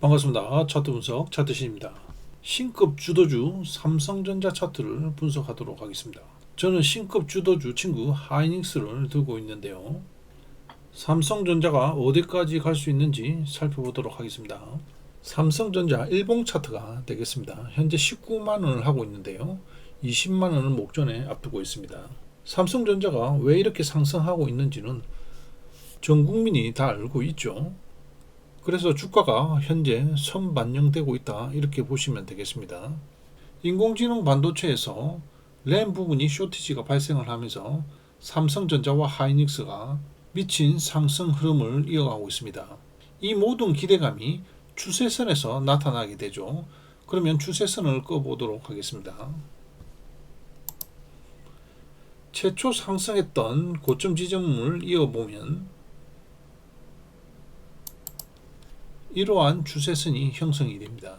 반갑습니다. 차트 분석 차트신입니다. 신급 주도주 삼성전자 차트를 분석하도록 하겠습니다. 저는 신급 주도주 친구 하이닉스를 들고 있는데요. 삼성전자가 어디까지 갈 수 있는지 살펴보도록 하겠습니다. 삼성전자 일봉 차트가 되겠습니다. 현재 19만 원을 하고 있는데요. 20만 원을 목전에 앞두고 있습니다. 삼성전자가 왜 이렇게 상승하고 있는지는 전 국민이 다 알고 있죠. 그래서 주가가 현재 선반영되고 있다 이렇게 보시면 되겠습니다. 인공지능 반도체에서 램 부분이 쇼티지가 발생을 하면서 삼성전자와 하이닉스가 미친 상승 흐름을 이어가고 있습니다. 이 모든 기대감이 추세선에서 나타나게 되죠. 그러면 추세선을 꺼보도록 하겠습니다. 최초 상승했던 고점 지점을 이어보면 이러한 추세선이 형성이 됩니다.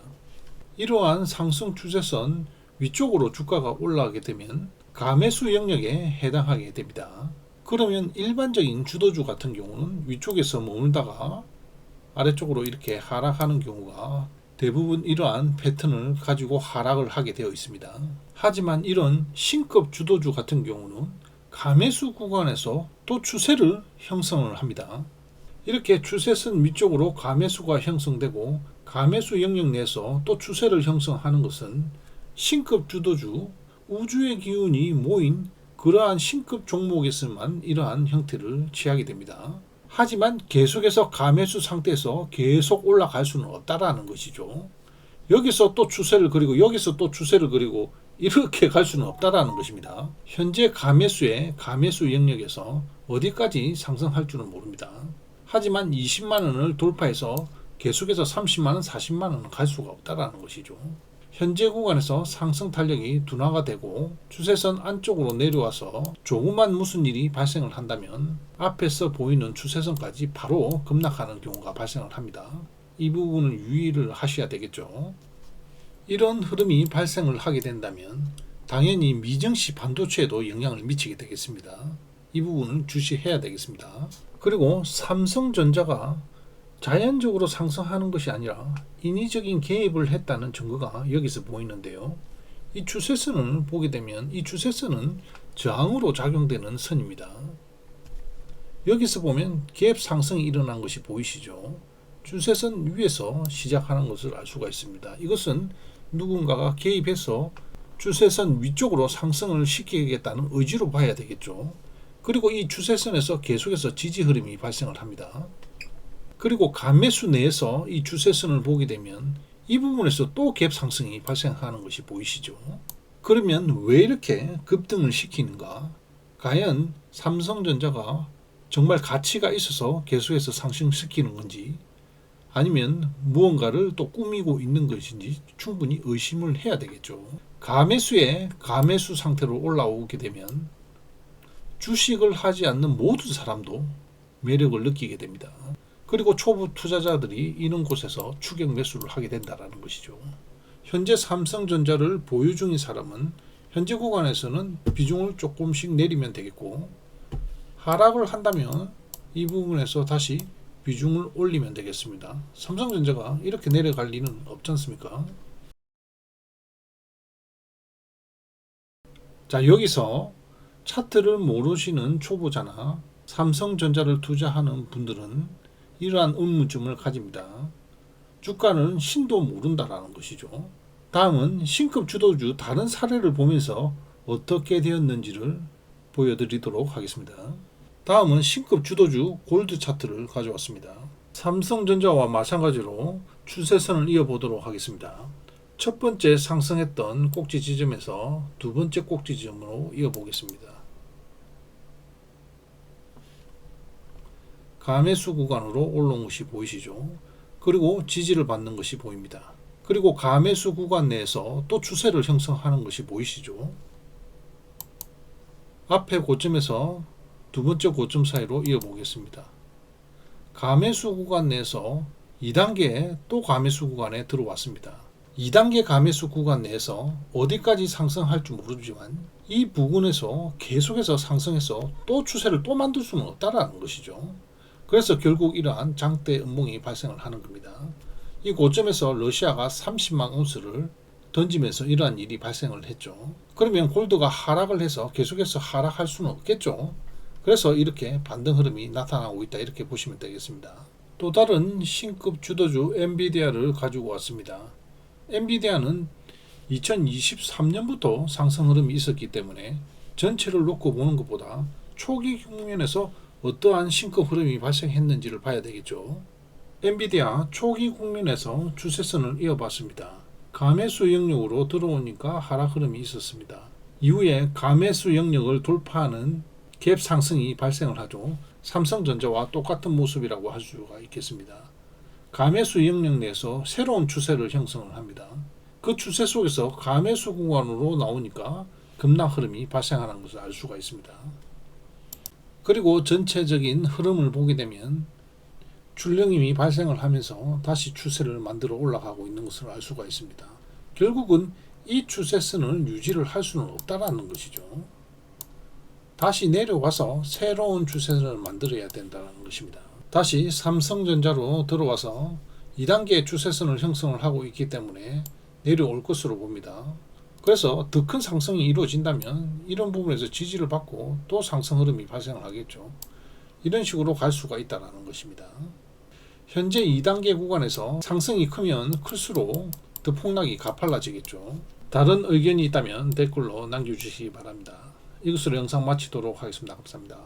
이러한 상승 추세선 위쪽으로 주가가 올라가게 되면 가매수 영역에 해당하게 됩니다. 그러면 일반적인 주도주 같은 경우는 위쪽에서 머물다가 아래쪽으로 이렇게 하락하는 경우가 대부분 이러한 패턴을 가지고 하락을 하게 되어 있습니다. 하지만 이런 신급 주도주 같은 경우는 가매수 구간에서 또 추세를 형성을 합니다. 이렇게 추세선 위쪽으로 가매수가 형성되고 가매수 영역 내에서 또 추세를 형성하는 것은 신급 주도주 우주의 기운이 모인 그러한 신급 종목에서만 이러한 형태를 취하게 됩니다. 하지만 계속해서 가매수 상태에서 계속 올라갈 수는 없다라는 것이죠. 여기서 또 추세를 그리고 여기서 또 추세를 그리고 이렇게 갈 수는 없다라는 것입니다. 현재 가매수의 가매수 영역에서 어디까지 상승할 줄은 모릅니다. 하지만 20만 원을 돌파해서 계속해서 30만 원, 40만 원은 갈 수가 없다라는 것이죠. 현재 구간에서 상승 탄력이 둔화가 되고 추세선 안쪽으로 내려와서 조그만 무슨 일이 발생을 한다면 앞에서 보이는 추세선까지 바로 급락하는 경우가 발생을 합니다. 이 부분을 유의를 하셔야 되겠죠. 이런 흐름이 발생을 하게 된다면 당연히 미정시 반도체에도 영향을 미치게 되겠습니다. 이 부분을 주시해야 되겠습니다. 그리고 삼성전자가 자연적으로 상승하는 것이 아니라 인위적인 개입을 했다는 증거가 여기서 보이는데요. 이 추세선을 보게 되면 이 추세선은 저항으로 작용되는 선입니다. 여기서 보면 갭 상승이 일어난 것이 보이시죠? 추세선 위에서 시작하는 것을 알 수가 있습니다. 이것은 누군가가 개입해서 추세선 위쪽으로 상승을 시키겠다는 의지로 봐야 되겠죠. 그리고 이 추세선에서 계속해서 지지 흐름이 발생을 합니다. 그리고 감매수 내에서 이 추세선을 보게 되면 이 부분에서 또 갭 상승이 발생하는 것이 보이시죠? 그러면 왜 이렇게 급등을 시키는가? 과연 삼성전자가 정말 가치가 있어서 계속해서 상승시키는 건지 아니면 무언가를 또 꾸미고 있는 것인지 충분히 의심을 해야 되겠죠. 가매수에 가매수 상태로 올라오게 되면 주식을 하지 않는 모든 사람도 매력을 느끼게 됩니다. 그리고 초보 투자자들이 이런 곳에서 추격 매수를 하게 된다라는 것이죠. 현재 삼성전자를 보유 중인 사람은 현재 구간에서는 비중을 조금씩 내리면 되겠고 하락을 한다면 이 부분에서 다시 비중을 올리면 되겠습니다. 삼성전자가 이렇게 내려갈 리는 없지 않습니까? 자, 여기서 차트를 모르시는 초보자나 삼성전자를 투자하는 분들은 이러한 의문점을 가집니다. 주가는 신도 모른다라는 것이죠. 다음은 신급 주도주 다른 사례를 보면서 어떻게 되었는지를 보여드리도록 하겠습니다. 다음은 신급 주도주 골드 차트를 가져왔습니다. 삼성전자와 마찬가지로 추세선을 이어보도록 하겠습니다. 첫 번째 상승했던 꼭지 지점에서 두 번째 꼭지 지점으로 이어보겠습니다. 가매수 구간으로 올라온 것이 보이시죠? 그리고 지지를 받는 것이 보입니다. 그리고 가매수 구간 내에서 또 추세를 형성하는 것이 보이시죠? 앞에 고점에서 두 번째 고점 사이로 이어보겠습니다. 가매수 구간 내에서 2단계 또 가매수 구간에 들어왔습니다. 2단계 가매수 구간 내에서 어디까지 상승할 줄 모르지만 이 부근에서 계속해서 상승해서 또 추세를 또 만들 수는 없다라는 것이죠. 그래서 결국 이러한 장대 음봉이 발생을 하는 겁니다. 이 고점에서 러시아가 30만 온스를 던지면서 이러한 일이 발생을 했죠. 그러면 골드가 하락을 해서 계속해서 하락할 수는 없겠죠. 그래서 이렇게 반등 흐름이 나타나고 있다 이렇게 보시면 되겠습니다. 또 다른 신급 주도주 엔비디아를 가지고 왔습니다. 엔비디아는 2023년부터 상승 흐름이 있었기 때문에 전체를 놓고 보는 것보다 초기 국면에서 어떠한 신급 흐름이 발생했는지를 봐야 되겠죠. 엔비디아 초기 국면에서 추세선을 이어봤습니다. 가매수 영역으로 들어오니까 하락 흐름이 있었습니다. 이후에 가매수 영역을 돌파하는 갭 상승이 발생을 하죠. 삼성전자와 똑같은 모습이라고 할 수가 있겠습니다. 가매수 영역 내에서 새로운 추세를 형성을 합니다. 그 추세 속에서 가매수 구간으로 나오니까 급락 흐름이 발생하는 것을 알 수가 있습니다. 그리고 전체적인 흐름을 보게 되면 출렁임이 발생을 하면서 다시 추세를 만들어 올라가고 있는 것을 알 수가 있습니다. 결국은 이 추세선을 유지를 할 수는 없다라는 것이죠. 다시 내려와서 새로운 추세선을 만들어야 된다는 것입니다. 다시 삼성전자로 들어와서 2단계 추세선을 형성을 하고 있기 때문에 내려올 것으로 봅니다. 그래서 더 큰 상승이 이루어진다면 이런 부분에서 지지를 받고 또 상승 흐름이 발생을 하겠죠. 이런 식으로 갈 수가 있다는 것입니다. 현재 2단계 구간에서 상승이 크면 클수록 더 폭락이 가팔라지겠죠. 다른 의견이 있다면 댓글로 남겨주시기 바랍니다. 이것으로 영상 마치도록 하겠습니다. 감사합니다.